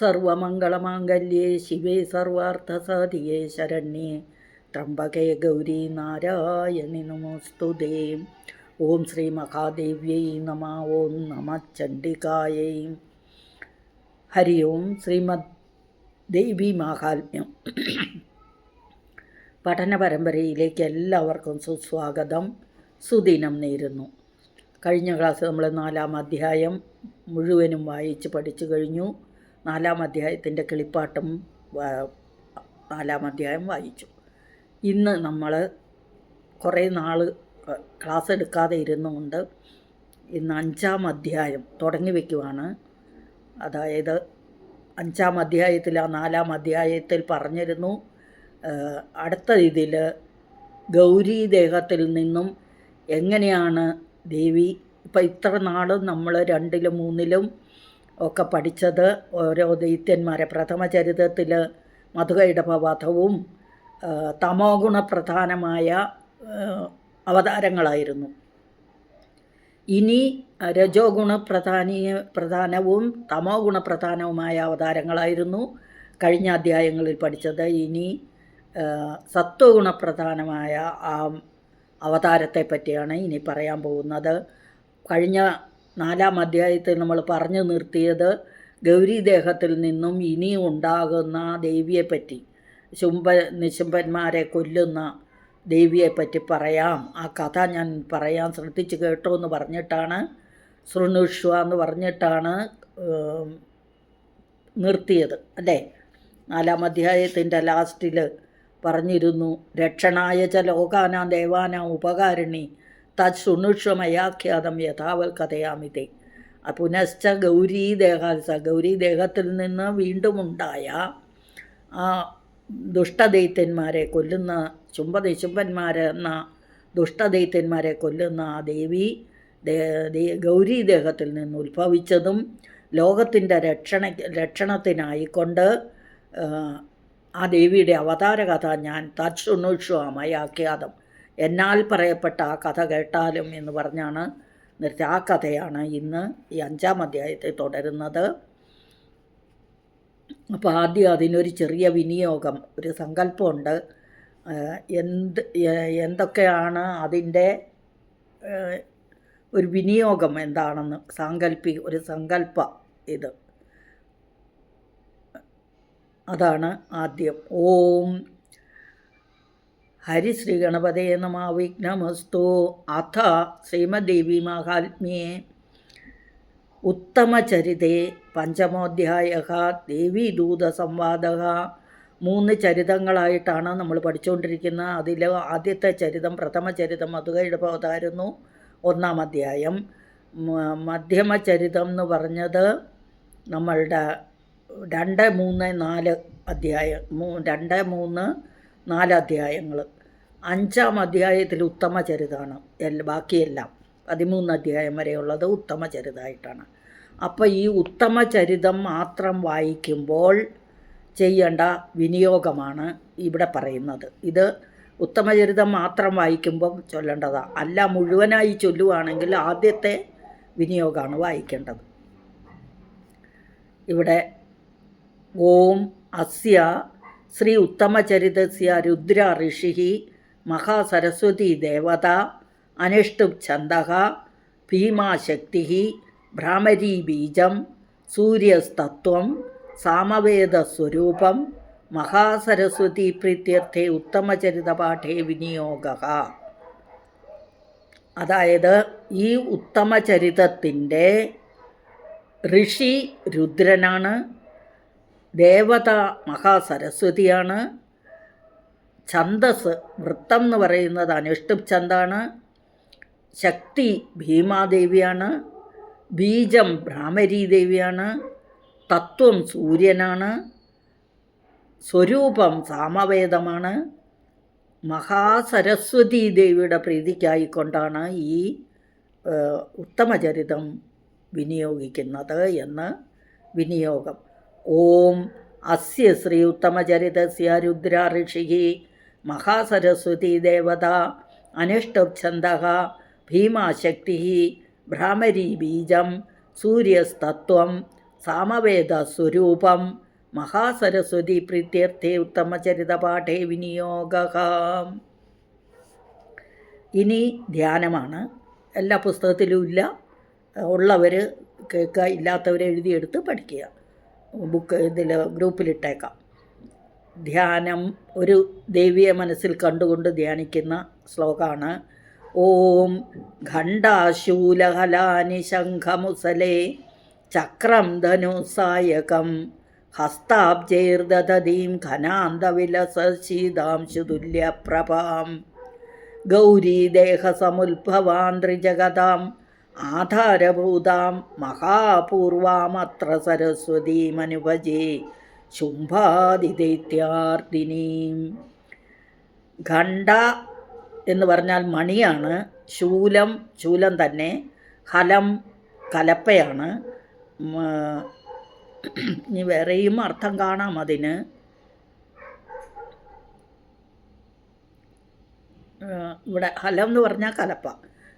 സർവമംഗളമാംഗല്യേ ശിവേ സർവാർത്ഥസാധിയേ ശരണ്യേ. ത്രംബകേ ഗൗരി നാരായണി നമോസ്തുതേ. ഓം ശ്രീ മഹാദേവ്യൈ നമ ഓം നമ ചണ്ഡികായൈ. ഹരി ഓം ശ്രീമദ് ദേവി മാഹാത്മ്യം. പഠന പരമ്പരയിലേക്ക് എല്ലാവർക്കും സുസ്വാഗതം. സുദിനം നേരുന്നു. കഴിഞ്ഞ ക്ലാസ് നമ്മൾ നാലാം അധ്യായം മുഴുവനും വായിച്ച് പഠിച്ചു കഴിഞ്ഞു. നാലാം അധ്യായത്തിന്റെ കിളിപ്പാട്ടും നാലാം അധ്യായം വായിച്ചു. ഇന്ന് നമ്മൾ കുറേ നാൾ ക്ലാസ് എടുക്കാതെ ഇരുന്നുകൊണ്ട് ഇന്ന് അഞ്ചാം അധ്യായം തുടങ്ങി വയ്ക്കുവാണ് അതായത് അഞ്ചാം അധ്യായത്തിൽ ആ നാലാം അധ്യായത്തിൽ പറഞ്ഞിരുന്നു അടുത്ത ഇതിൽ ഗൗരി ദേഹത്തിൽ നിന്നും എങ്ങനെയാണ് ദേവി ഇപ്പം ഇത്ര നാളും നമ്മൾ രണ്ടിലും മൂന്നിലും ഒക്കെ പഠിച്ചത് ഓരോ ദൈത്യന്മാരെ പ്രഥമ ചരിതത്തിൽ മധുകയുടെ വധവും തമോ ഗുണപ്രധാനമായ അവതാരങ്ങളായിരുന്നു. ഇനി രജോ ഗുണപ്രധാനി പ്രധാനവും തമോ ഗുണപ്രധാനവുമായ അവതാരങ്ങളായിരുന്നു കഴിഞ്ഞ അധ്യായങ്ങളിൽ പഠിച്ചത്. ഇനി സത്വഗുണപ്രധാനമായ ആ അവതാരത്തെ പറ്റിയാണ് ഇനി പറയാൻ പോകുന്നത്. കഴിഞ്ഞ നാലാം അധ്യായത്തിൽ നമ്മൾ പറഞ്ഞു നിർത്തിയത് ഗൗരീദേഹത്തിൽ നിന്നും ഇനി ഉണ്ടാകുന്ന ദേവിയെപ്പറ്റി ശുംഭ നിശുംഭന്മാരെ കൊല്ലുന്ന ദേവിയെപ്പറ്റി പറയാം. ആ കഥ ഞാൻ പറയാൻ ശ്രദ്ധിച്ച് കേട്ടോ എന്ന് പറഞ്ഞിട്ടാണ് ശൃണുഷ്വ എന്ന് പറഞ്ഞിട്ടാണ് നിർത്തിയത്. അല്ലേ? നാലാം അധ്യായത്തിന്റെ ലാസ്റ്റിൽ പറഞ്ഞിരുന്നു രക്ഷണായ ച ലോകാനാം ദേവാനാം ഉപകാരിണി തത് യഥാവൽ കഥയാമിതേ. പുനശ്ച ഗൗരീദേഹാൽസ ഗൗരീദേഹത്തിൽ നിന്ന് വീണ്ടും ഉണ്ടായ ആ ദുഷ്ടദൈത്യന്മാരെ കൊല്ലുന്ന ശുംഭനിശുംഭന്മാരെന്ന ദുഷ്ടദൈത്യന്മാരെ കൊല്ലുന്ന ആ ദേവി ദേ- ദേഹത്തിൽ നിന്ന് ഉത്ഭവിച്ചതും ലോകത്തിന്റെ രക്ഷണ രക്ഷണത്തിനായിക്കൊണ്ട് ആ, ദേവിയുടെ അവതാര കഥ ഞാൻ തത്സുണുഷ്വമയാഖ്യാതം എന്നാൽ പറയപ്പെട്ട ആ കഥ കേട്ടാലും എന്ന് പറഞ്ഞാണ് നിർത്തി. ആ കഥയാണ് ഇന്ന് ഈ അഞ്ചാം അധ്യായത്തെ തുടരുന്നത്. അപ്പോൾ ആദ്യം അതിനൊരു ചെറിയ വിനിയോഗം ഒരു സങ്കല്പമുണ്ട്. എന്ത് എന്തൊക്കെയാണ് അതിന്റെ ഒരു വിനിയോഗം എന്താണെന്ന് സാങ്കല്പി ഒരു സങ്കല്പ ഇത്. അതാണ് ആദ്യം. ഓം ഹരിശ്രീ ഗണപതേ നമ. വിഘ്നമസ്തു. അഥ ശ്രീമദ്ദേവി മഹാത്മ്യേ. ഉത്തമചരിതേ പഞ്ചമോധ്യായ ദേവീദൂതസംവാദ മൂന്ന് ചരിതങ്ങളായിട്ടാണ് നമ്മൾ പഠിച്ചുകൊണ്ടിരിക്കുന്നത്. അതിൽ ആദ്യത്തെ ചരിതം പ്രഥമ ചരിതം മധുകൈടപവതായിരുന്നു ഒന്നാം അധ്യായം. മധ്യമ ചരിതം എന്ന് പറഞ്ഞത് നമ്മളുടെ രണ്ട് മൂന്ന് നാല് അധ്യായം. രണ്ട് മൂന്ന് നാല് അധ്യായങ്ങൾ. അഞ്ചാം അധ്യായത്തിൽ ഉത്തമ ചരിതമാണ് എല്ലാ ബാക്കിയെല്ലാം പതിമൂന്ന് അധ്യായം വരെയുള്ളത് ഉത്തമ ചരിതായിട്ടാണ് അപ്പോൾ ഈ ഉത്തമ ചരിതം മാത്രം വായിക്കുമ്പോൾ ചെയ്യേണ്ട വിനിയോഗമാണ് ഇവിടെ പറയുന്നത്. ഇത് ഉത്തമചരിതം മാത്രം വായിക്കുമ്പം ചൊല്ലേണ്ടതാണ് അല്ല മുഴുവനായി ചൊല്ലുവാണെങ്കിൽ ആദ്യത്തെ വിനിയോഗമാണ് വായിക്കേണ്ടത്. ഇവിടെ ഓം അസ്യ ശ്രീ ഉത്തമചരിതസ്യ രുദ്ര ഋഷി ദേവത അനിഷ്ടുപ് ഛന്ദ ഭീമാശക്തി ഭ്രാമരീബീജം സൂര്യസ്തത്വം സാമവേദസ്വരൂപം മഹാസരസ്വതി പ്രീത്യർത്ഥേ ഉത്തമചരിതപാഠേ വിനിയോഗ. അതായത് ഈ ഉത്തമചരിതത്തിന്റെ ഋഷി രുദ്രനാണ് ദേവത മഹാസരസ്വതിയാണ് ഛന്ദസ് വൃത്തം എന്ന് പറയുന്നത് അനുഷ്ടുപ് ഛന്ദാണ്. ശക്തി ഭീമാദേവിയാണ്. ബീജം ഭ്രാമരീ ദേവിയാണ് തത്വം സൂര്യനാണ്. സ്വരൂപം സാമവേദമാണ്. മഹാസരസ്വതി ദേവിയുടെ പ്രീതിക്കായിക്കൊണ്ടാണ് ഈ ഉത്തമചരിതം വിനിയോഗിക്കുന്നത് എന്ന് വിനിയോഗം. ഓം അസ്യ ശ്രീ ഉത്തമചരിതസ്യ രുദ്ര ഋഷി മഹാസരസ്വതി ദേവത അനിഷ്ടഛന്ദ ഭീമാശക്തി ഭ്രാമരീ ബീജം സൂര്യസ്തത്വം സാമവേദസ്വരൂപം മഹാസരസ്വതി പ്രീത്യർത്ഥേ ഉത്തമചരിതപാഠേ വിനിയോഗ. ഇനി ധ്യാനമാണ്. എല്ലാ പുസ്തകത്തിലും ഇല്ല. ഉള്ളവർ കേൾക്കുക ഇല്ലാത്തവരെ എഴുതിയെടുത്ത് പഠിക്കുക. ബുക്ക് ഇതിൽ ഗ്രൂപ്പിലിട്ടേക്കാം. ധ്യാനം ഒരു ദേവിയെ മനസ്സിൽ കണ്ടുകൊണ്ട് ധ്യാനിക്കുന്ന ശ്ലോകമാണ് ഓം ഖണ്ഡാശൂലഹലാനി ശംഖമുസലേ ചക്രം ധനുസായകം ഹസ്താബ്ജൈർദതീം ഖനാന്തവിലസീതാംശുതുല്യപ്രഭാം ഗൗരീദേഹസമുദ്ഭവാന്ത്രിജഗതാം ആധാരഭൂതാം മഹാപൂർവാമത്ര സരസ്വതീമനുഭജേ ശുംഭാതിദൈത്യാർദിനീം ഖണ്ഡ എന്ന് പറഞ്ഞാൽ മണിയാണ് ശൂലം ശൂലം തന്നെ ഹലം കലപ്പയാണ്. ഇനി വേറെയും അർത്ഥം കാണാം അതിന്. ഇവിടെ ഹലം എന്ന് പറഞ്ഞാൽ കലപ്പ.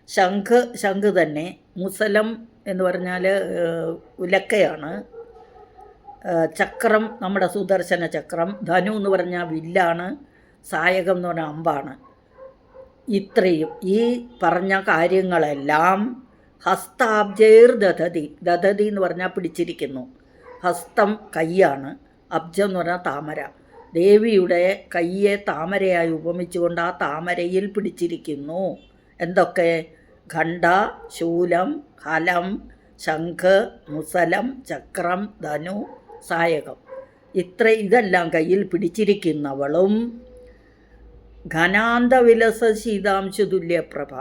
ശംഖ് ശംഖ് തന്നെ. മുസലം എന്ന് പറഞ്ഞാൽ ഉലക്കയാണ്. ചക്രം നമ്മുടെ സുദർശന ചക്രം ധനു എന്ന് പറഞ്ഞാൽ വില്ലാണ് സായകം എന്ന് പറഞ്ഞാൽ അമ്പാണ്. ഇത്രയും ഈ പറഞ്ഞ കാര്യങ്ങളെല്ലാം ഹസ്താബ്ജേർ ദധതി ദധതി എന്ന് പറഞ്ഞാൽ പിടിച്ചിരിക്കുന്നു. ഹസ്തം കൈയാണ് അബ്ജം എന്ന് പറഞ്ഞാൽ താമര. ദേവിയുടെ കയ്യെ താമരയായി ഉപമിച്ചുകൊണ്ട് ആ താമരയിൽ പിടിച്ചിരിക്കുന്നു. എന്തൊക്കെ? ഖണ്ഡ ശൂലം ഹലം ശംഖ് മുസലം ചക്രം ധനു സായകം ഇത്ര ഇതെല്ലാം കയ്യിൽ പിടിച്ചിരിക്കുന്നവളും ഘനാന്തവിലസ ശീതാംശു തുല്യപ്രഭ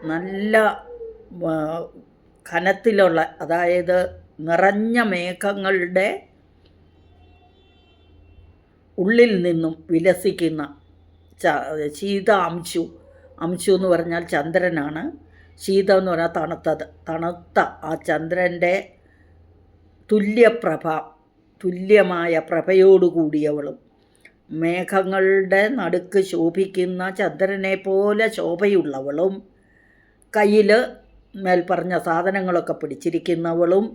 നല്ല ഘനത്തിലുള്ള അതായത് നിറഞ്ഞ മേഘങ്ങളുടെ ഉള്ളിൽ നിന്നും വിലസിക്കുന്ന ശീത അംശു അംശു എന്ന് പറഞ്ഞാൽ ചന്ദ്രനാണ്. ശീതം എന്ന് പറഞ്ഞാൽ തണുത്തത് തണുത്ത ആ ചന്ദ്രന്റെ തുല്യപ്രഭ തുല്യമായ പ്രഭയോടുകൂടിയവളും. മേഘങ്ങളുടെ നടുക്ക് ശോഭിക്കുന്ന ചന്ദ്രനെ പോലെ ശോഭയുള്ളവളും കയ്യിൽ മേൽപ്പറഞ്ഞ സാധനങ്ങളൊക്കെ പിടിച്ചിരിക്കുന്നവളും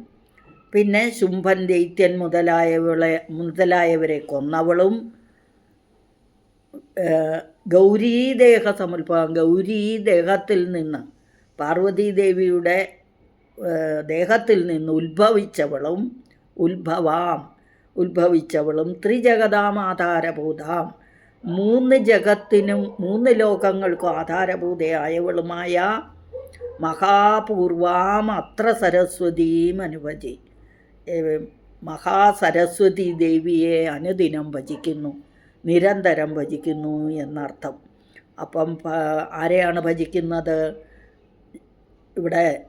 പിന്നെ ശുംഭൻ ദൈത്യൻ മുതലായവളെ മുതലായവരെ കൊന്നവളും ഗൗരീദേഹ സമുൽഭവം ഗൗരീദേഹത്തിൽ നിന്ന് പാർവതീദേവിയുടെ ദേഹത്തിൽ നിന്ന് ഉത്ഭവിച്ചവളും ഉത്ഭവാം. ഉത്ഭവിച്ചവളും ത്രിജഗതാം ആധാരഭൂതാം മൂന്ന് ജഗത്തിനും മൂന്ന് ലോകങ്ങൾക്കും ആധാരഭൂതയായവളുമായ മഹാപൂർവാം അത്ര സരസ്വതീം അനുഭജി. മഹാസരസ്വതി ദേവിയെ അനുദിനം ഭജിക്കുന്നു നിരന്തരം ഭജിക്കുന്നു എന്നർത്ഥം. അപ്പം ആരെയാണ് ഭജിക്കുന്നത്? ഇവിടെ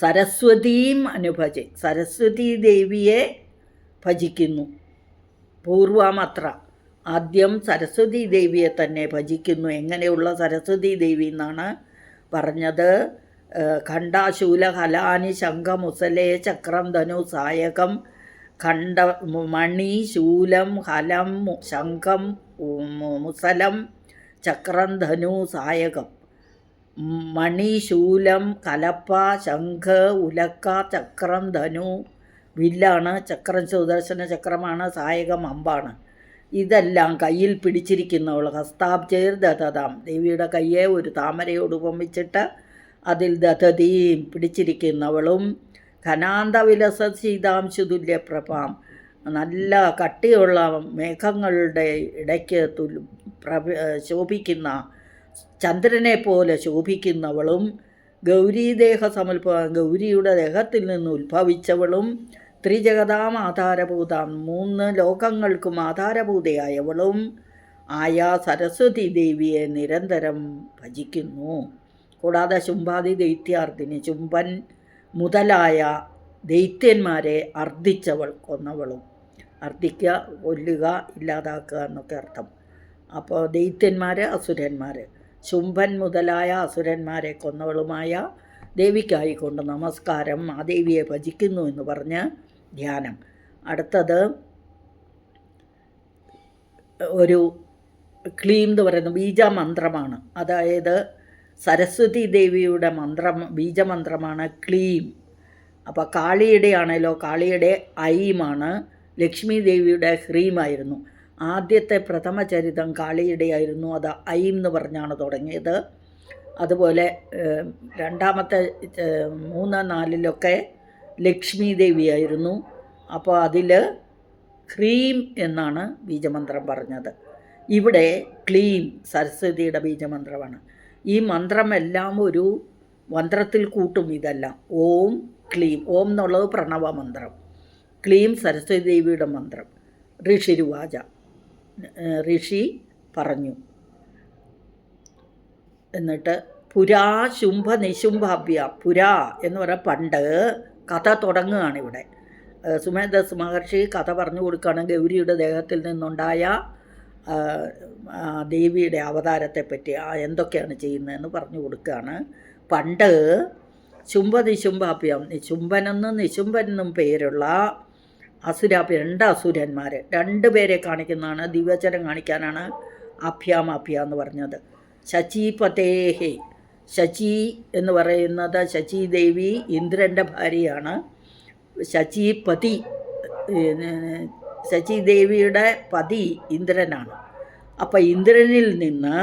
സരസ്വതീം അനുഭജ സരസ്വതി ദേവിയെ ഭജിക്കുന്നു. പൂർവമത്ര ആദ്യം സരസ്വതി ദേവിയെ തന്നെ ഭജിക്കുന്നു. എങ്ങനെയുള്ള സരസ്വതി ദേവി എന്നാണ് പറഞ്ഞത്. ഖണ്ഡാശൂല ഹലാനി ശംഖമുസലേ ചക്രം ധനു സായകം ഖണ്ഡ മണി ശൂലം ഹലം ശംഖം മുസലം ചക്രം ധനു സായകം. മണി ശൂലം കലപ്പ ശംഖ് ഉലക്ക ചക്രം ധനു വില്ലാണ് ചക്രം സുദർശന ചക്രമാണ് സായകം അമ്പാണ്. ഇതെല്ലാം കയ്യിൽ പിടിച്ചിരിക്കുന്നവൾ. ഹസ്താബ്ജയർ ദതതാം ദേവിയുടെ കയ്യെ ഒരു താമരയോട് ഉപമിച്ചിട്ട് അതിൽ ദതതീം പിടിച്ചിരിക്കുന്നവളും ഘനാന്തവിലസ സീതാംശു തുല്യപ്രഭാം. നല്ല കട്ടിയുള്ള മേഘങ്ങളുടെ ഇടയ്ക്ക് തുൽ പ്രഭ ശോഭിക്കുന്ന ചന്ദ്രനെ പോലെ ശോഭിക്കുന്നവളും ഗൗരീദേഹ സമൽപ ഗൗരിയുടെ ദേഹത്തിൽ നിന്ന് ഉത്ഭവിച്ചവളും ത്രിജഗതാം ആധാരഭൂതാം മൂന്ന് ലോകങ്ങൾക്കും ആധാരഭൂതയായവളും ആയ സരസ്വതി ദേവിയെ നിരന്തരം ഭജിക്കുന്നു. കൂടാതെ ശുംഭാദി ദൈത്യാർത്ഥിനി ചുംബൻ മുതലായ ദൈത്യന്മാരെ അർദ്ധിച്ചവൾ കൊന്നവളും. അർദ്ധിക്കുക കൊല്ലുക ഇല്ലാതാക്കുക എന്നൊക്കെ അർത്ഥം. അപ്പോൾ ദൈത്യന്മാർ അസുരന്മാർ ശുംഭൻ മുതലായ അസുരന്മാരെ കൊന്നവളുമായ ദേവിക്കായിക്കൊണ്ട് നമസ്കാരം ആ ദേവിയെ ഭജിക്കുന്നു എന്ന് പറഞ്ഞ് ധ്യാനം. അടുത്തത് ഒരു ക്ലീം എന്ന് പറയുന്ന ബീജമന്ത്രമാണ്. അതായത് സരസ്വതി ദേവിയുടെ മന്ത്രം ബീജമന്ത്രമാണ് ക്ലീം. അപ്പോൾ കാളിയുടെ ആണേലോ കാളിയുടെ ഐമാണ് ലക്ഷ്മി ദേവിയുടെ ഹ്രീമായിരുന്നു. ആദ്യത്തെ പ്രഥമ ചരിതം കാളിയുടെ ആയിരുന്നു അത് ഐ എന്ന് പറഞ്ഞാണ് തുടങ്ങിയത്. അതുപോലെ രണ്ടാമത്തെ മൂന്ന് നാലിലൊക്കെ ലക്ഷ്മി ദേവിയായിരുന്നു അപ്പോൾ അതിൽ ക്രീം എന്നാണ് ബീജമന്ത്രം പറഞ്ഞത്. ഇവിടെ ക്ലീം സരസ്വതിയുടെ ബീജമന്ത്രമാണ്. ഈ മന്ത്രമെല്ലാം ഒരു മന്ത്രത്തിൽ കൂട്ടും ഇതെല്ലാം. ഓം ക്ലീം. ഓം എന്നുള്ളത് പ്രണവ മന്ത്രം ക്ലീം സരസ്വതി ദേവിയുടെ മന്ത്രം. ഋഷിരുവാച. ഋഷി പറഞ്ഞു. എന്നിട്ട് പുരാ ശുംഭ നിശുംഭാഭ്യ പുരാ എന്ന് പറഞ്ഞാൽ പണ്ട് കഥ തുടങ്ങുകയാണ് ഇവിടെ. സുമേധസ് മഹർഷി കഥ പറഞ്ഞു കൊടുക്കുകയാണ് ഗൗരിയുടെ ദേഹത്തിൽ നിന്നുണ്ടായ ദേവിയുടെ അവതാരത്തെപ്പറ്റി എന്തൊക്കെയാണ് ചെയ്യുന്നതെന്ന് പറഞ്ഞു കൊടുക്കുകയാണ്. പണ്ട് ശുംഭ നിശുംഭാഭ്യം നിശുംഭനെന്നും നിശുംഭനെന്നും പേരുള്ള അസുരാഭ്യ രണ്ട് അസുരന്മാർ രണ്ട് പേരെ കാണിക്കുന്നതാണ് ദിവ്യചരം കാണിക്കാനാണ് അഭ്യാം അഭ്യ എന്ന് പറഞ്ഞത്. ശചീപതേഹേ ശചി എന്ന് പറയുന്നത് ശചി ദേവി ഇന്ദ്രന്റെ ഭാര്യയാണ്. ശചീപതി ഏഹ്, ശചി ദേവിയുടെ പതി ഇന്ദ്രനാണ്. അപ്പം ഇന്ദ്രനിൽ നിന്ന്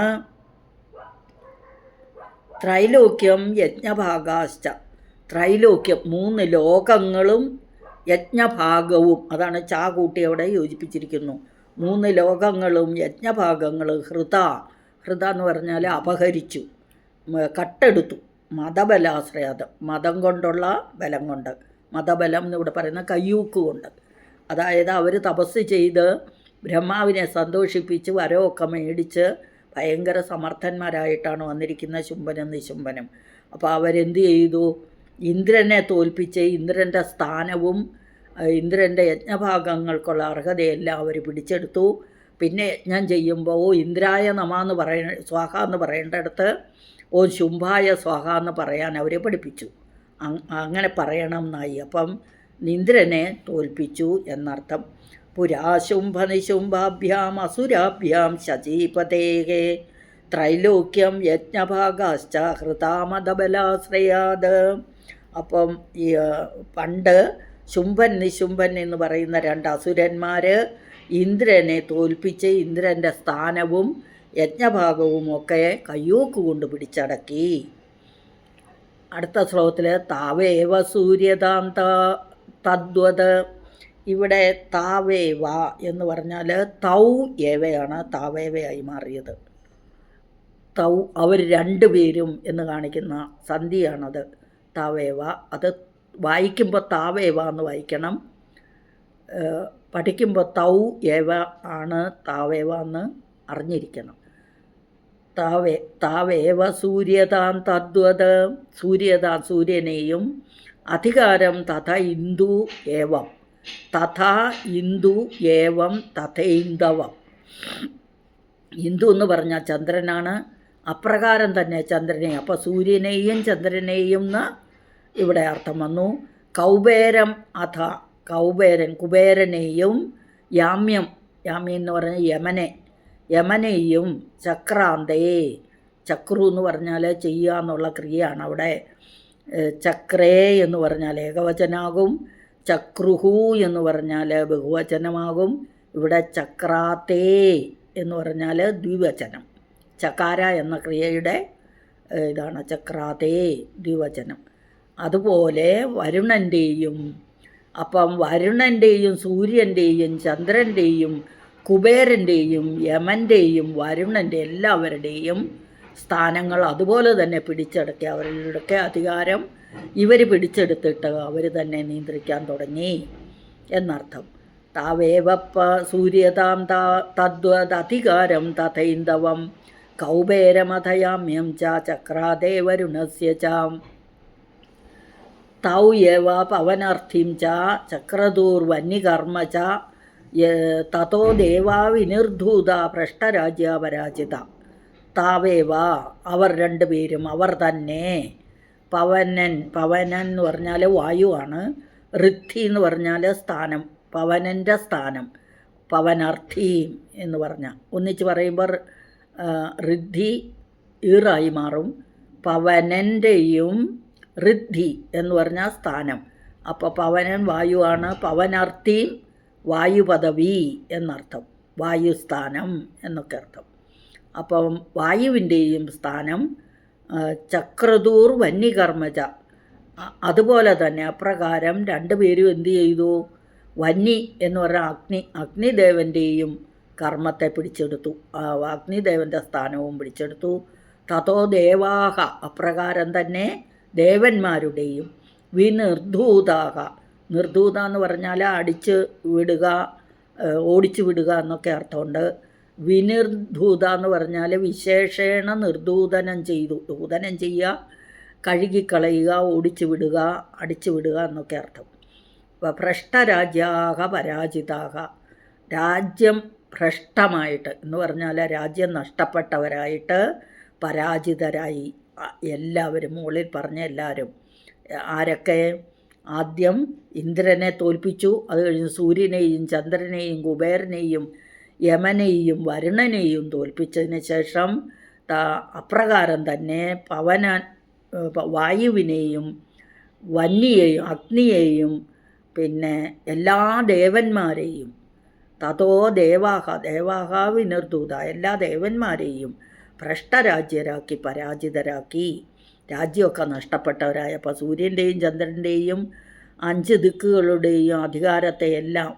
ത്രൈലോക്യം യജ്ഞഭാഗാശ്ച. ത്രൈലോക്യം മൂന്ന് ലോകങ്ങളും യജ്ഞഭാഗവും അതാണ് ചാ കൂട്ടി അവിടെ യോജിപ്പിച്ചിരിക്കുന്നു. മൂന്ന് ലോകങ്ങളും യജ്ഞഭാഗങ്ങളും ഹൃത ഹൃത എന്ന് പറഞ്ഞാൽ അപഹരിച്ചു കട്ടെടുത്തു. മതബലാശ്രയാതം മതം കൊണ്ടുള്ള ബലം കൊണ്ട് മതബലം എന്നിവിടെ പറയുന്ന കയ്യൂക്ക് കൊണ്ട്. അതായത് അവർ തപസ് ചെയ്ത് ബ്രഹ്മാവിനെ സന്തോഷിപ്പിച്ച് വരമൊക്കെ മേടിച്ച് ഭയങ്കര സമർത്ഥന്മാരായിട്ടാണ് വന്നിരിക്കുന്ന ശുംഭനും നിശുംഭനും. അപ്പോൾ അവരെന്ത് ചെയ്തു? ഇന്ദ്രനെ തോൽപ്പിച്ച് ഇന്ദ്രന്റെ സ്ഥാനവും ഇന്ദ്രന്റെ യജ്ഞഭാഗങ്ങൾക്കുള്ള അർഹതയെല്ലാം അവർ പിടിച്ചെടുത്തു. പിന്നെ യജ്ഞം ചെയ്യുമ്പോൾ ഇന്ദ്രായ നമ എന്ന് പറയ സ്വാഹ എന്ന് പറയേണ്ടടുത്ത് ഓ ശുംഭായ സ്വാഹ എന്ന് പറയാൻ അവരെ പഠിപ്പിച്ചു. അങ്ങനെ പറയണം എന്നായി. അപ്പം ഇന്ദ്രനെ തോൽപ്പിച്ചു എന്നർത്ഥം. പുരാശുംഭനിശുംഭാഭ്യാം അസുരാഭ്യാം ശചീപതേഹേ ത്രൈലോക്യം യജ്ഞഭാഗാശ്ച ഹൃതാമതബലാശ്രയാത് അപ്പം ഈ പണ്ട് ശുംഭൻ നിശുംഭൻ എന്ന് പറയുന്ന രണ്ട് അസുരന്മാർ ഇന്ദ്രനെ തോൽപ്പിച്ച് ഇന്ദ്രന്റെ സ്ഥാനവും യജ്ഞഭാഗവും ഒക്കെ കയ്യൂക്ക് കൊണ്ട് പിടിച്ചടക്കി. അടുത്ത ശ്ലോകത്തിൽ താവേവ സൂര്യദാന്ത തദ്വത്. ഇവിടെ താവേവ എന്ന് പറഞ്ഞാൽ തൗ ഏവയാണ് താവേവയായി മാറിയത്. തൗ അവർ രണ്ടുപേരും എന്ന് കാണിക്കുന്ന സന്ധിയാണത്. താവേവ. അത് വായിക്കുമ്പോൾ താവേവ എന്ന് വായിക്കണം. പഠിക്കുമ്പോൾ തൗ ഏവ ആണ് താവേവ എന്ന് അറിഞ്ഞിരിക്കണം. താവേ താവേവ സൂര്യതാൻ തദ്വത് സൂര്യതാ സൂര്യനെയും അധികാരം തഥ ഇന്ദു ഏവം. തഥ ഇന്ദു ഏവം തഥൈന്ദവം ഇന്ദു എന്ന് പറഞ്ഞാൽ ചന്ദ്രനാണ്. അപ്രകാരം തന്നെ ചന്ദ്രനെ. അപ്പോൾ സൂര്യനെയും ചന്ദ്രനെയും എന്ന് ഇവിടെ അർത്ഥം വന്നു. കൗബേരം അഥ കൗബേരൻ കുബേരനെയും യാമ്യം യാമ്യം എന്ന് പറഞ്ഞാൽ യമനെ യമനെയും ചക്രാന്തയെ ചക്രു എന്ന് പറഞ്ഞാൽ ചെയ്യുക എന്നുള്ള ക്രിയയാണ് അവിടെ. ചക്രേ എന്ന് പറഞ്ഞാൽ ഏകവചനാകും ചക്രുഹു എന്ന് പറഞ്ഞാൽ ബഹുവചനമാകും ഇവിടെ ചക്രാത്തേ എന്ന് പറഞ്ഞാൽ ദ്വിവചനം. ചകാര എന്ന ക്രിയയുടെ ഇതാണ് ചക്രാതേ ദ്വിവചനം. അതുപോലെ വരുണന്റെയും അപ്പം വരുണന്റെയും സൂര്യന്റെയും ചന്ദ്രന്റെയും കുബേരന്റെയും യമന്റെയും വരുണന്റെ എല്ലാവരുടെയും സ്ഥാനങ്ങൾ അതുപോലെ തന്നെ പിടിച്ചടക്കി അവരുടെയൊക്കെ അധികാരം ഇവർ പിടിച്ചെടുത്തിട്ട് അവർ തന്നെ നിയന്ത്രിക്കാൻ തുടങ്ങി എന്നർത്ഥം. താവേവപ്പ സൂര്യതാം താ തദ്വദധികാരം തഥൈന്ദവം കൗബേരമഥയാമ്യം ച ചക്രാദേ വരുണസ്യ ച തൗ എവ പവനർത്ഥിം ച ചക്രദൂർവന്യകർമ്മ ച തതോ ദേവാ വിനിർധൂത ഭ്രഷ്ടരാജ്യ പരാജിത താവേവ അവർ രണ്ടുപേരും അവർ തന്നെ. പവനൻ പവനൻ എന്ന് പറഞ്ഞാൽ വായുവാണ്. ഋദ്ധി എന്ന് പറഞ്ഞാൽ സ്ഥാനം പവനന്റെ സ്ഥാനം പവനർത്ഥി എന്ന് പറഞ്ഞാൽ ഒന്നിച്ച് പറയുമ്പോൾ ഋദ്ധി ഈറായി മാറും. പവനന്റെയും ഋദ്ധി എന്ന് പറഞ്ഞാൽ സ്ഥാനം. അപ്പോൾ പവനൻ വായുവാണ്. പവനർത്ഥിയും വായുപദവി എന്നർത്ഥം. വായുസ്ഥാനം എന്നൊക്കെ അർത്ഥം. അപ്പം വായുവിന്റെയും സ്ഥാനം ചക്രദൂർ വന്യകർമ്മജ. അതുപോലെ തന്നെ അപ്രകാരം രണ്ടുപേരും എന്ത് ചെയ്തു? വന്നി എന്ന് പറഞ്ഞ അഗ്നി അഗ്നിദേവന്റെയും കർമ്മത്തെ പിടിച്ചെടുത്തു. അഗ്നിദേവന്റെ സ്ഥാനവും പിടിച്ചെടുത്തു. തതോ ദേവാഹ അപ്രകാരം തന്നെ ദേവന്മാരുടെയും വിനിർധൂതാഹ നിർധൂത എന്ന് പറഞ്ഞാൽ അടിച്ച് വിടുക ഓടിച്ചു വിടുക എന്നൊക്കെ അർത്ഥമുണ്ട്. വിനിർധൂത എന്ന് പറഞ്ഞാൽ വിശേഷേണ നിർധൂതനം ചെയ്തു. ദൂതനം ചെയ്യുക കഴുകിക്കളയുക ഓടിച്ചു വിടുക അടിച്ചു വിടുക എന്നൊക്കെ അർത്ഥം. അപ്പോൾ ഭ്രഷ്ടരാജ്യാക പരാജിതാക രാജ്യം ഭ്രഷ്ടമായിട്ട് എന്ന് പറഞ്ഞാൽ രാജ്യം നഷ്ടപ്പെട്ടവരായിട്ട് പരാജിതരായി. എല്ലാവരും മുകളിൽ പറഞ്ഞ എല്ലാവരും. ആരൊക്കെ? ആദ്യം ഇന്ദ്രനെ തോൽപ്പിച്ചു. അത് കഴിഞ്ഞ് സൂര്യനെയും ചന്ദ്രനെയും കുബേരനെയും യമനെയും വരുണനെയും തോൽപ്പിച്ചതിന് ശേഷം അപ്രകാരം തന്നെ പവന വായുവിനെയും വന്യയെയും അഗ്നിയെയും പിന്നെ എല്ലാ ദേവന്മാരെയും തതോ ദേവാഹ ദേവാഹ വിനർദൂത എല്ലാ ദേവന്മാരെയും ഭ്രഷ്ടരാജ്യരാക്കി പരാജിതരാക്കി. രാജ്യമൊക്കെ നഷ്ടപ്പെട്ടവരായപ്പോൾ സൂര്യന്റെയും ചന്ദ്രന്റെയും അഞ്ച് ദിക്കുകളുടെയും അധികാരത്തെ എല്ലാം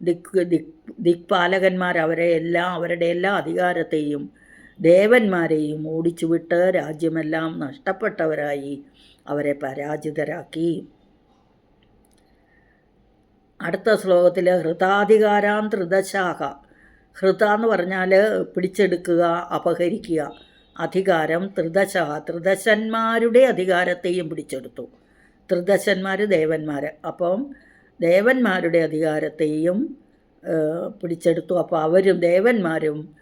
ദിക്ക് ദിക് ദിക്പാലകന്മാർ അവരെ എല്ലാം അവരുടെ എല്ലാ അധികാരത്തെയും ദേവന്മാരെയും ഓടിച്ചുവിട്ട് രാജ്യമെല്ലാം നഷ്ടപ്പെട്ടവരായി അവരെ പരാജിതരാക്കി. അടുത്ത ശ്ലോകത്തിൽ ഹൃതാധികാരാം ഹൃത എന്ന് പറഞ്ഞാൽ പിടിച്ചെടുക്കുക അപഹരിക്കുക. അധികാരം ത്രിദശ ത്രിദശന്മാരുടെ അധികാരത്തെയും പിടിച്ചെടുത്തു. ത്രിദശന്മാർ ദേവന്മാർ അപ്പം ദേവന്മാരുടെ അധികാരത്തെയും പിടിച്ചെടുത്തു. അപ്പോൾ അവരും ദേവന്മാരും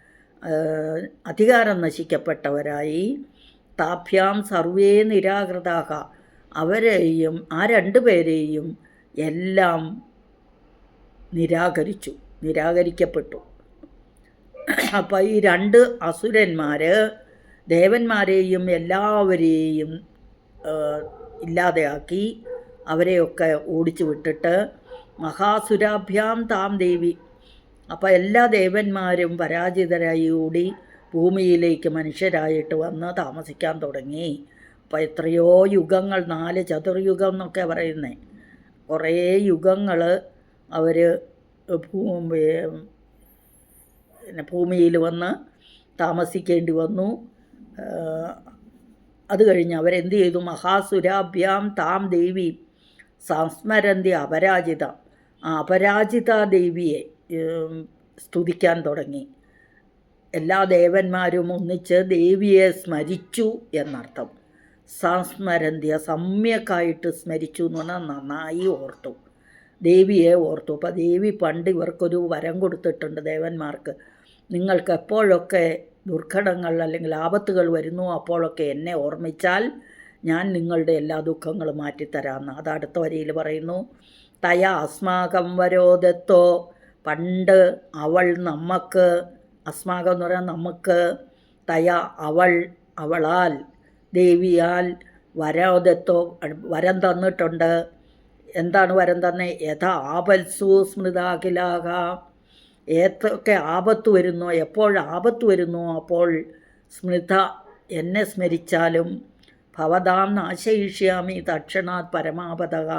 അധികാരം നശിക്കപ്പെട്ടവരായി. താഭ്യാം സർവേ നിരാകൃതാക അവരെയും ആ രണ്ടു പേരെയും എല്ലാം നിരാകരിച്ചു നിരാകരിക്കപ്പെട്ടു. അപ്പോൾ ഈ രണ്ട് അസുരന്മാർ ദേവന്മാരെയും എല്ലാവരെയും ഇല്ലാതെയാക്കി അവരെയൊക്കെ ഓടിച്ചു വിട്ടിട്ട് മഹാസുരാഭ്യാം താം ദേവി. അപ്പോൾ എല്ലാ ദേവന്മാരും പരാജിതരായി ഓടി ഭൂമിയിലേക്ക് മനുഷ്യരായിട്ട് വന്ന് താമസിക്കാൻ തുടങ്ങി. അപ്പോൾ എത്രയോ യുഗങ്ങൾ നാല് ചതുർയുഗം എന്നൊക്കെ പറയുന്നത് കുറേ യുഗങ്ങൾ അവർ പിന്നെ ഭൂമിയിൽ വന്ന് താമസിക്കേണ്ടി വന്നു. അത് കഴിഞ്ഞ് അവരെന്ത് ചെയ്തു? മഹാസുരാഭ്യാം താം ദേവി സംസ്മരന്തി അപരാജിത. അപരാജിത ദേവിയെ സ്തുതിക്കാൻ തുടങ്ങി. എല്ലാ ദേവന്മാരും ഒന്നിച്ച് ദേവിയെ സ്മരിച്ചു എന്നർത്ഥം. സംസ്മരന്തിയ സമ്യക്കായിട്ട് സ്മരിച്ചു എന്ന് പറഞ്ഞാൽ നന്നായി ഓർത്തു. ദേവിയെ ഓർത്തു. അപ്പോൾ ദേവി പണ്ട് ഇവർക്കൊരു വരം കൊടുത്തിട്ടുണ്ട് ദേവന്മാർക്ക്. നിങ്ങൾക്ക് എപ്പോഴൊക്കെ ദുർഘടങ്ങൾ അല്ലെങ്കിൽ ആപത്തുകൾ വരുന്നു അപ്പോഴൊക്കെ എന്നെ ഓർമ്മിച്ചാൽ ഞാൻ നിങ്ങളുടെ എല്ലാ ദുഃഖങ്ങളും മാറ്റിത്തരാമെന്ന് അത് അടുത്ത വരിയിൽ പറയുന്നു തയ അസ്മാകം വരോദത്തോ പണ്ട് അവൾ നമുക്ക് അസ്മാകം എന്ന് പറയാൻ നമുക്ക് തയ അവൾ അവളാൽ ദേവിയാൽ വരോദത്തോ വരം തന്നിട്ടുണ്ട്. എന്താണ് വരം തന്നെ? യഥ ആപത്സു സ്മൃതാഖിലാക ഏതൊക്കെ ആപത്ത് വരുന്നോ എപ്പോൾ ആപത്ത് വരുന്നോ അപ്പോൾ സ്മൃത എന്നെ സ്മരിച്ചാലും ഭവതാം നാശയിഷ്യാമി തക്ഷണാത് പരമാപതക.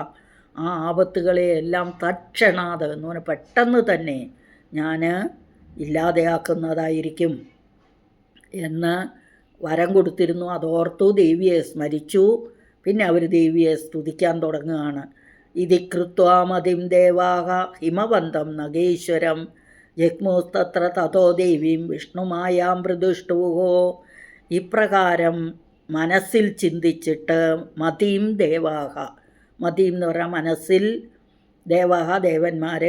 ആ ആപത്തുകളെ എല്ലാം തക്ഷണാത് എന്ന് പറഞ്ഞാൽ പെട്ടെന്ന് തന്നെ ഞാൻ ഇല്ലാതെയാക്കുന്നതായിരിക്കും എന്ന് വരം കൊടുത്തിരുന്നു. അതോർത്തു ദേവിയെ സ്മരിച്ചു. പിന്നെ അവർ ദേവിയെ സ്തുതിക്കാൻ തുടങ്ങുകയാണ്. ഇതി കൃത്വാമതിം ദേവാഹ ഹിമവന്തം നഗേശ്വരം ജഗ്മോസ്തത്ര തഥോ ദേവീം വിഷ്ണുമായാം മൃദുഷ്ടുവോ ഇപ്രകാരം മനസ്സിൽ ചിന്തിച്ചിട്ട് മതിയും ദേവാഹ. മതീം എന്ന് പറഞ്ഞാൽ മനസ്സിൽ ദേവാഹ ദേവന്മാർ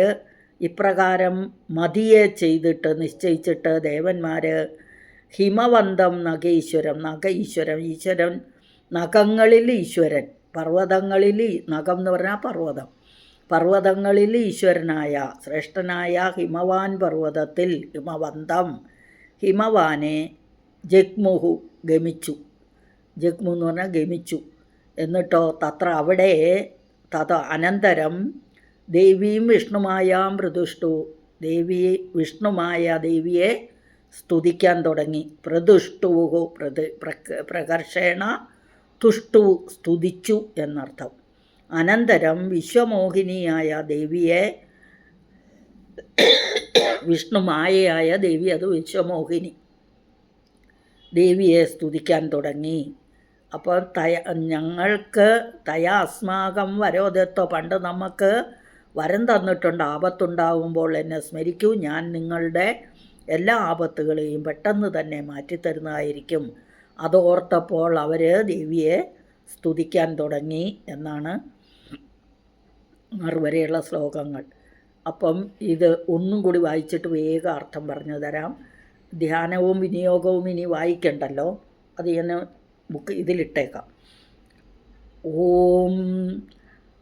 ഇപ്രകാരം മതിയെ ചെയ്തിട്ട് നിശ്ചയിച്ചിട്ട് ദേവന്മാർ ഹിമവന്തം നഗീശ്വരം നഗ ഈശ്വരം ഈശ്വരൻ. നഖങ്ങളിൽ ഈശ്വരൻ പർവതങ്ങളിൽ നഖം എന്ന് പറഞ്ഞാൽ പർവതം. പർവതങ്ങളിൽ ഈശ്വരനായ ശ്രേഷ്ഠനായ ഹിമവാൻ പർവതത്തിൽ ഹിമവന്തം. ഹിമവാനെ ജഗ്മുഹു ഗമിച്ചു. ജഗ്മു എന്ന് പറഞ്ഞാൽ ഗമിച്ചു. എന്നിട്ടോ തത്ര അവിടെ തത അനന്തരം ദേവീം വിഷ്ണുമായാം മൃദുഷ്ടു ദേവി വിഷ്ണുമായ ദേവിയെ സ്തുതിക്കാൻ തുടങ്ങി. പ്രദുഷ്ടുവു പ്രത് പ്രക- പ്രകർഷേണ തുഷ്ടു സ്തുതിച്ചു എന്നർത്ഥം. അനന്തരം വിശ്വമോഹിനിയായ ദേവിയെ വിഷ്ണു മായയായ ദേവി അത് വിശ്വമോഹിനി. ദേവിയെ സ്തുതിക്കാൻ തുടങ്ങി. അപ്പോൾ തയ ഞങ്ങൾക്ക് തയാ അസ്മാകം വരോദത്തോ പണ്ട് നമുക്ക് വരം തന്നിട്ടുണ്ട്. ആപത്തുണ്ടാകുമ്പോൾ എന്നെ സ്മരിക്കൂ. ഞാൻ നിങ്ങളുടെ എല്ലാ ആപത്തുകളെയും പെട്ടെന്ന് തന്നെ മാറ്റിത്തരുന്നതായിരിക്കും. അതോർത്തപ്പോൾ അവർ ദേവിയെ സ്തുതിക്കാൻ തുടങ്ങി എന്നാണ് ആറ് വരെയുള്ള ശ്ലോകങ്ങൾ. അപ്പം ഇത് ഒന്നും കൂടി വായിച്ചിട്ട് വേഗം അർത്ഥം പറഞ്ഞു തരാം. ധ്യാനവും വിനിയോഗവും ഇനി വായിക്കണ്ടല്ലോ. അത് ഞാൻ ബുക്ക് ഇതിലിട്ടേക്കാം. ഓം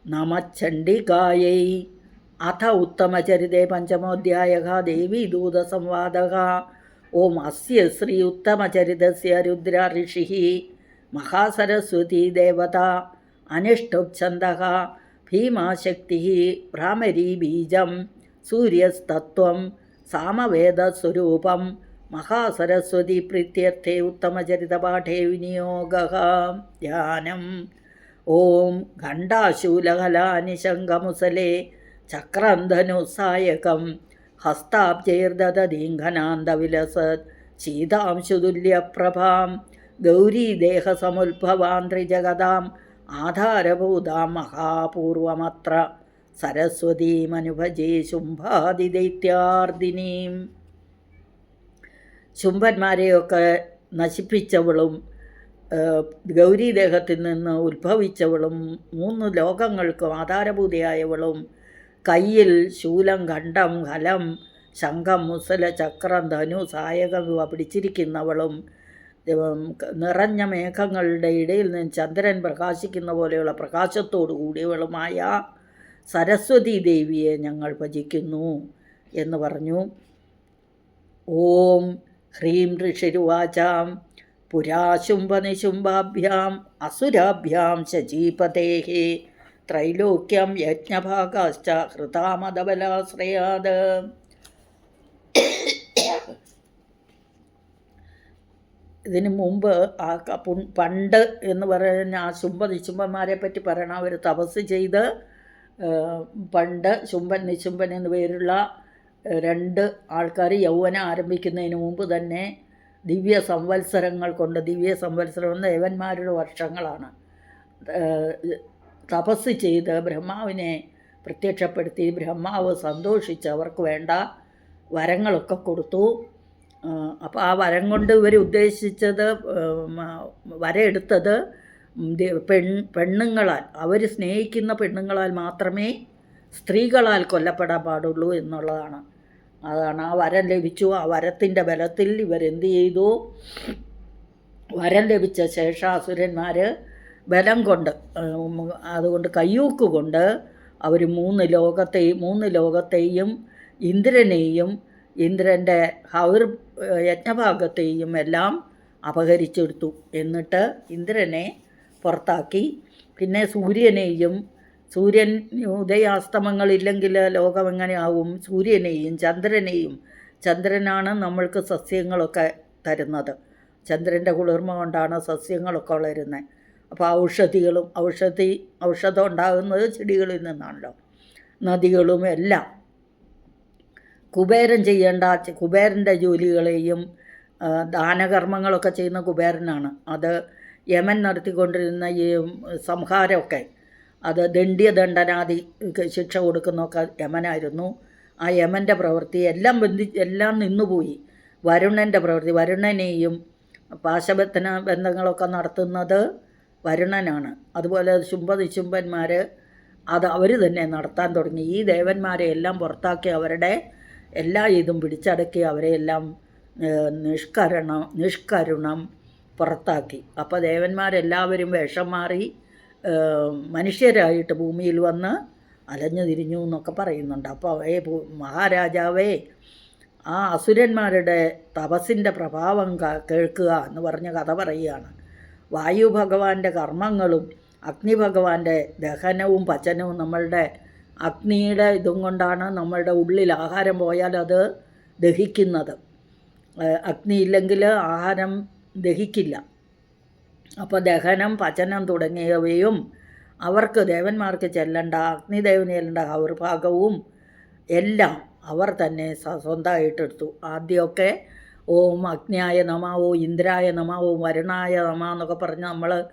നമചണ്ഡികായൈ അഥ ഉത്തമചരിതേ പഞ്ചമോധ്യായ ദേവി ദൂതസംവാദ ഓം അസ്യ ശ്രീ ഉത്തമചരിതസ്യ രുദ്ര ഋഷി മഹാസരസ്വതി ദേവത. അനിഷ്ടുപ്ഛന്ദ ഭീമാശക്തി ഭ്രാമരീ ബീജം സൂര്യസ്തത്വം സാമവേദസ്വരൂപം മഹാസരസ്വതി പ്രീത്യർത്ഥേ ഉത്തമചരിതപാഠേ വിനിയോഗ. ധ്യാനം. ഓം ഖണ്ഡാശൂലകലാനിശങ്കമുസലേ ചക്രന്ധനുസായകം. ഹസ്താബ്ജൈർദതദീഘനാന്തവിലസത് ശീതാംശുതുല്യപ്രഭാം. ഗൗരീദേഹസമുദ്ഭവാം ത്രിജഗതാം ആധാരഭൂതാം മഹാപൂർവമത്ര സരസ്വതീമനുഭജേ ശുംഭാതിദൈത്യാർദിനീം. ശുംഭന്മാരെയൊക്കെ നശിപ്പിച്ചവളും ഗൗരീദേഹത്തിൽ നിന്ന് ഉത്ഭവിച്ചവളും മൂന്ന് ലോകങ്ങൾക്കും ആധാരഭൂതയായവളും കയ്യിൽ ശൂലം ഖണ്ഡം ഹലം ശംഖം മുസല ചക്രം ധനു സായകം പിടിച്ചിരിക്കുന്നവളും നിറഞ്ഞ മേഘങ്ങളുടെ ഇടയിൽ നിന്ന് ചന്ദ്രൻ പ്രകാശിക്കുന്ന പോലെയുള്ള പ്രകാശത്തോടു കൂടിയവളുമായ സരസ്വതി ദേവിയെ ഞങ്ങൾ ഭജിക്കുന്നു എന്ന് പറഞ്ഞു. ഓം ഹ്രീം ഋഷിരുവാചാം പുരാശുംഭനിശുംഭാഭ്യാം അസുരാഭ്യാം ശചീപതേः ത്രൈലോക്യം യജ്ഞഭാഗാശ്ച ഹൃതാമതബലാശ്രയാത് ഇതിന് മുമ്പ് ആ പണ്ട് എന്ന് പറയുന്ന ആ ശുംഭ നിശുംഭന്മാരെ പറ്റി പറയണം അവർ തപസ് ചെയ്ത് പണ്ട് ശുംഭൻ നിശുംഭൻ എന്നു പേരുള്ള രണ്ട് ആൾക്കാർ യൗവനം ആരംഭിക്കുന്നതിന് മുമ്പ് തന്നെ ദിവ്യ സംവത്സരങ്ങൾ കൊണ്ട് ദിവ്യ സംവത്സരം എന്ന ദേവന്മാരുടെ വർഷങ്ങളാണ്. തപസ് ചെയ്ത് ബ്രഹ്മാവിനെ പ്രത്യക്ഷപ്പെടുത്തി ബ്രഹ്മാവ് സന്തോഷിച്ച് അവർക്ക് വേണ്ട വരങ്ങളൊക്കെ കൊടുത്തു. അപ്പോൾ ആ വരം കൊണ്ട് ഇവർ ഉദ്ദേശിച്ചത് വരയെടുത്തത് പെൺ പെണ്ണുങ്ങളാൽ അവർ സ്നേഹിക്കുന്ന പെണ്ണുങ്ങളാൽ മാത്രമേ സ്ത്രീകളാൽ കൊല്ലപ്പെടാൻ പാടുള്ളൂ എന്നുള്ളതാണ്. അതാണ് ആ വരം ലഭിച്ചു. ആ വരത്തിന്റെ ബലത്തിൽ ഇവരെന്ത് ചെയ്തു? വരം ലഭിച്ച ശേഷം അസുരന്മാർ ബലം കൊണ്ട് അതുകൊണ്ട് കയ്യൂക്ക് കൊണ്ട് അവർ മൂന്ന് ലോകത്തെയും മൂന്ന് ലോകത്തെയും ഇന്ദ്രനെയും ഇന്ദ്രന്റെ ഹൗർ യജ്ഞഭാഗത്തെയും എല്ലാം അപഹരിച്ചെടുത്തു. എന്നിട്ട് ഇന്ദ്രനെ പുറത്താക്കി. പിന്നെ സൂര്യനെയും സൂര്യൻ ഉദയാസ്തമങ്ങളില്ലെങ്കിൽ ലോകം എങ്ങനെയാവും? സൂര്യനെയും ചന്ദ്രനെയും. ചന്ദ്രനാണ് നമ്മൾക്ക് സസ്യങ്ങളൊക്കെ തരുന്നത്. ചന്ദ്രന്റെ കുളിർമ കൊണ്ടാണ് സസ്യങ്ങളൊക്കെ വളരുന്നത്. അപ്പോൾ ഔഷധികളും ഔഷധി ഔഷധം ഉണ്ടാകുന്നത് ചെടികളിൽ നിന്നാണല്ലോ. നദികളും എല്ലാം കുബേരൻ ചെയ്യേണ്ട കുബേരന്റെ ജോലികളെയും ദാനകർമ്മങ്ങളൊക്കെ ചെയ്യുന്ന കുബേരനാണ്. അത് യമൻ നടത്തിക്കൊണ്ടിരുന്ന ഈ സംഹാരമൊക്കെ അത് ദണ്ഡിയ ദണ്ഡനാദി ശിക്ഷ കൊടുക്കുന്നൊക്കെ യമനായിരുന്നു. ആ യമന്റെ പ്രവൃത്തി എല്ലാം ബന്ധി എല്ലാം നിന്നുപോയി. വരുണന്റെ പ്രവൃത്തി വരുണനെയും പാശബന്ധന ബന്ധങ്ങളൊക്കെ നടത്തുന്നത് വരുണനാണ്. അതുപോലെ ശുംഭ നിശുംഭന്മാർ അത് അവർ തന്നെ നടത്താൻ തുടങ്ങി. ഈ ദേവന്മാരെ എല്ലാം പുറത്താക്കി അവരുടെ എല്ലാ ഇതും പിടിച്ചടക്കി അവരെ എല്ലാം ഏഹ്, നിഷ്കരണം നിഷ്കരുണം പുറത്താക്കി. അപ്പോൾ ദേവന്മാരെല്ലാവരും വേഷം മാറി മനുഷ്യരായിട്ട് ഭൂമിയിൽ വന്ന് അലഞ്ഞു തിരിഞ്ഞു എന്നൊക്കെ പറയുന്നുണ്ട്. അപ്പോൾ ഏ മഹാരാജാവേ ആ അസുരന്മാരുടെ തപസ്സിന്റെ പ്രഭാവം കേൾക്കുക എന്ന് പറഞ്ഞ കഥ പറയുകയാണ്. വായു ഭഗവാന്റെ കർമ്മങ്ങളും അഗ്നി ഭഗവാന്റെ ദഹനവും പചനവും നമ്മളുടെ അഗ്നിയുടെ ഇതും കൊണ്ടാണ് നമ്മളുടെ ഉള്ളിൽ ആഹാരം പോയാൽ അത് ദഹിക്കുന്നത്. അഗ്നി ഇല്ലെങ്കിൽ ആഹാരം ദഹിക്കില്ല. അപ്പോൾ ദഹനം പചനം തുടങ്ങിയവയും അവർക്ക് ദേവന്മാർക്ക് ചെല്ലേണ്ട അഗ്നിദേവന് ചെല്ലേണ്ട ഹൗർഭാഗവും എല്ലാം അവർ തന്നെ സ്വ- സ്വന്തമായിട്ടെടുത്തു. ആദ്യമൊക്കെ ഓം അഗ്നിയായ നമ ഓ ഇന്ദ്രായ നമ ഓ വരുണായ നമ എന്നൊക്കെ പറഞ്ഞ് നമ്മൾ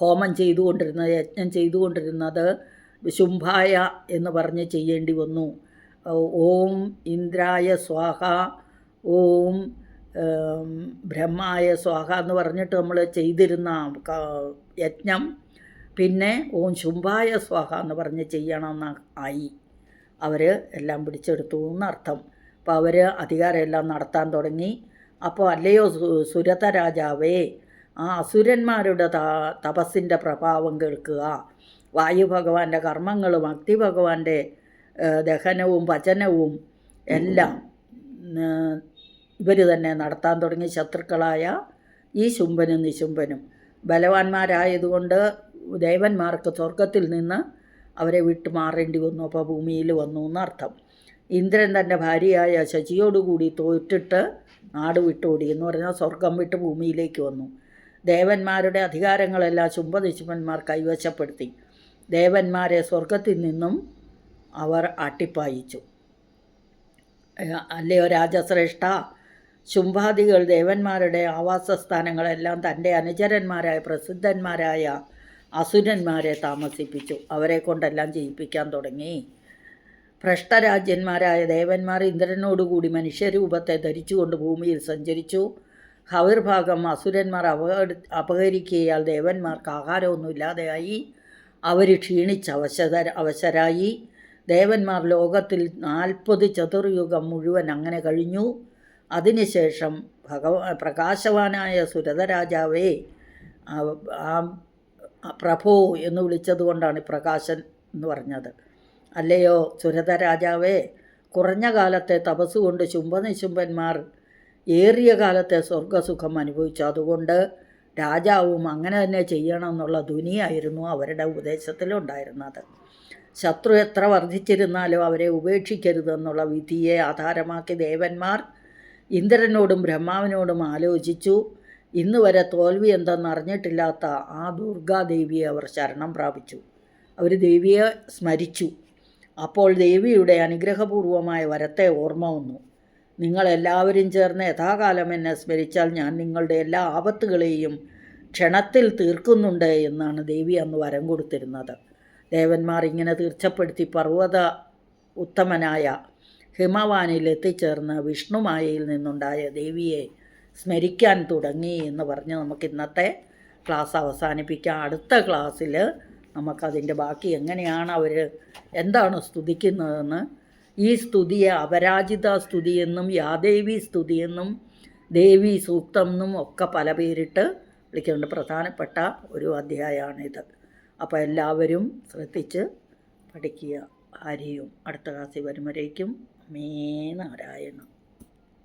ഹോമം ചെയ്തുകൊണ്ടിരുന്നത് യജ്ഞം ചെയ്തുകൊണ്ടിരുന്നത് ശുംഭായ എന്ന് പറഞ്ഞ് ചെയ്യേണ്ടി വന്നു. ഓം ഇന്ദ്രായ സ്വാഹ ഓം ബ്രഹ്മായ സ്വാഹ എന്ന് പറഞ്ഞിട്ട് നമ്മൾ ചെയ്തിരുന്ന യജ്ഞം. പിന്നെ ഓം ശുംഭായ സ്വാഹ എന്ന് പറഞ്ഞ് ചെയ്യണമെന്ന് ആയി. അവർ എല്ലാം പിടിച്ചെടുത്തു എന്നർത്ഥം. അപ്പോൾ അവർ അധികാരമെല്ലാം നടത്താൻ തുടങ്ങി. അപ്പോൾ അല്ലയോ സുരത രാജാവേ ആ അസുരന്മാരുടെ തപസ്സിന്റെ പ്രഭാവം കേൾക്കുക. വായു ഭഗവാന്റെ കർമ്മങ്ങളും അഗ്നി ഭഗവാന്റെ ദഹനവും പചനവും എല്ലാം ഇവർ തന്നെ നടത്താൻ തുടങ്ങി. ശത്രുക്കളായ ഈ ശുംഭനും നിശുംഭനും. ബലവാന്മാരായതുകൊണ്ട് ദേവന്മാർക്ക് സ്വർഗത്തിൽ നിന്ന് അവരെ വിട്ടു മാറേണ്ടി വന്നു. അപ്പോൾ ഭൂമിയിൽ വന്നു എന്നർത്ഥം. ഇന്ദ്രൻ തന്റെ ഭാര്യയായ ശശിയോടുകൂടി തോറ്റിട്ട് നാട് വിട്ടോടി എന്ന് പറഞ്ഞാൽ സ്വർഗം വിട്ട് ഭൂമിയിലേക്ക് വന്നു. ദേവന്മാരുടെ അധികാരങ്ങളെല്ലാം ശുംഭനിശുംഭന്മാർ കൈവശപ്പെടുത്തി. ദേവന്മാരെ സ്വർഗത്തിൽ നിന്നും അവർ അട്ടിപ്പായിച്ചു അല്ലയോ രാജശ്രേഷ്ഠ? ശുംഭാദികൾ ദേവന്മാരുടെ ആവാസസ്ഥാനങ്ങളെല്ലാം തന്റെ അനുചരന്മാരായ പ്രസിദ്ധന്മാരായ അസുരന്മാരെ താമസിപ്പിച്ചു. അവരെ കൊണ്ടെല്ലാം ജയിപ്പിക്കാൻ തുടങ്ങി. ഭ്രഷ്ടരാജ്യന്മാരായ ദേവന്മാർ ഇന്ദ്രനോടുകൂടി മനുഷ്യരൂപത്തെ ധരിച്ചുകൊണ്ട് ഭൂമിയിൽ സഞ്ചരിച്ചു. ഹവിർഭാഗം അസുരന്മാർ അപകട അപഹരിക്കുകയാൽ ദേവന്മാർക്ക് ആഹാരമൊന്നുമില്ലാതെയായി. അവർ ക്ഷീണിച്ച് അവശത അവശരായി. ദേവന്മാർ ലോകത്തിൽ നാൽപ്പത് ചതുർയുഗം മുഴുവൻ അങ്ങനെ കഴിഞ്ഞു. അതിനുശേഷം ഭഗവാ പ്രകാശവാനായ സുരതരാജാവേ ആ- പ്രഭു എന്ന് വിളിച്ചതുകൊണ്ടാണ് പ്രകാശൻ എന്ന് പറഞ്ഞത്. അല്ലയോ സുരത രാജാവേ കുറഞ്ഞ കാലത്തെ തപസ് കൊണ്ട് ശുംഭനിശുംഭന്മാർ ഏറിയ കാലത്തെ സ്വർഗസുഖം അനുഭവിച്ചു. അതുകൊണ്ട് രാജാവും അങ്ങനെ തന്നെ ചെയ്യണം എന്നുള്ള ധ്വനിയായിരുന്നു അവരുടെ ഉപദേശത്തിലുണ്ടായിരുന്നത്. ശത്രു എത്ര വർദ്ധിച്ചിരുന്നാലും അവരെ ഉപേക്ഷിക്കരുതെന്നുള്ള വിധിയെ ആധാരമാക്കി ദേവന്മാർ ഇന്ദ്രനോടും ബ്രഹ്മാവിനോടും ആലോചിച്ചു. ഇന്ന് വരെ തോൽവി എന്തെന്ന് അറിഞ്ഞിട്ടില്ലാത്ത ആ ദുർഗാദേവിയെ അവർ ശരണം പ്രാപിച്ചു. അവർ ദേവിയെ സ്മരിച്ചു. അപ്പോൾ ദേവിയുടെ അനുഗ്രഹപൂർവമായ വരത്തെ ഓർമ്മ വന്നു. നിങ്ങളെല്ലാവരും ചേർന്ന് യഥാകാലം എന്നെ സ്മരിച്ചാൽ ഞാൻ നിങ്ങളുടെ എല്ലാ ആപത്തുകളെയും ക്ഷണത്തിൽ തീർക്കുന്നുണ്ട് എന്നാണ് ദേവി അന്ന് വരം കൊടുത്തിരുന്നത്. ദേവന്മാർ ഇങ്ങനെ തീർച്ചപ്പെടുത്തി പർവത ഉത്തമനായ ഹിമവാനിൽ എത്തിച്ചേർന്ന് വിഷ്ണുമായയിൽ നിന്നുണ്ടായ ദേവിയെ സ്മരിക്കാൻ തുടങ്ങി എന്ന് പറഞ്ഞ് നമുക്ക് ഇന്നത്തെ ക്ലാസ് അവസാനിപ്പിക്കാം. അടുത്ത ക്ലാസ്സിൽ നമുക്കതിന്റെ ബാക്കി എങ്ങനെയാണ് അവർ എന്താണ് സ്തുതിക്കുന്നതെന്ന് ഈ സ്തുതിയെ അപരാജിത സ്തുതിയെന്നും യാദേവി സ്തുതിയെന്നും ദേവി സൂക്തം എന്നും ഒക്കെ പല പേരിട്ട് വിളിക്കുന്നുണ്ട് പ്രധാനപ്പെട്ട ഒരു അധ്യായമാണിത്. അപ്പോൾ എല്ലാവരും ശ്രദ്ധിച്ച് പഠിക്കുക. ഹരിയും അടുത്ത ക്ലാസ്സിൽ വരുമ്പോഴേക്കും മേ നാരായണം.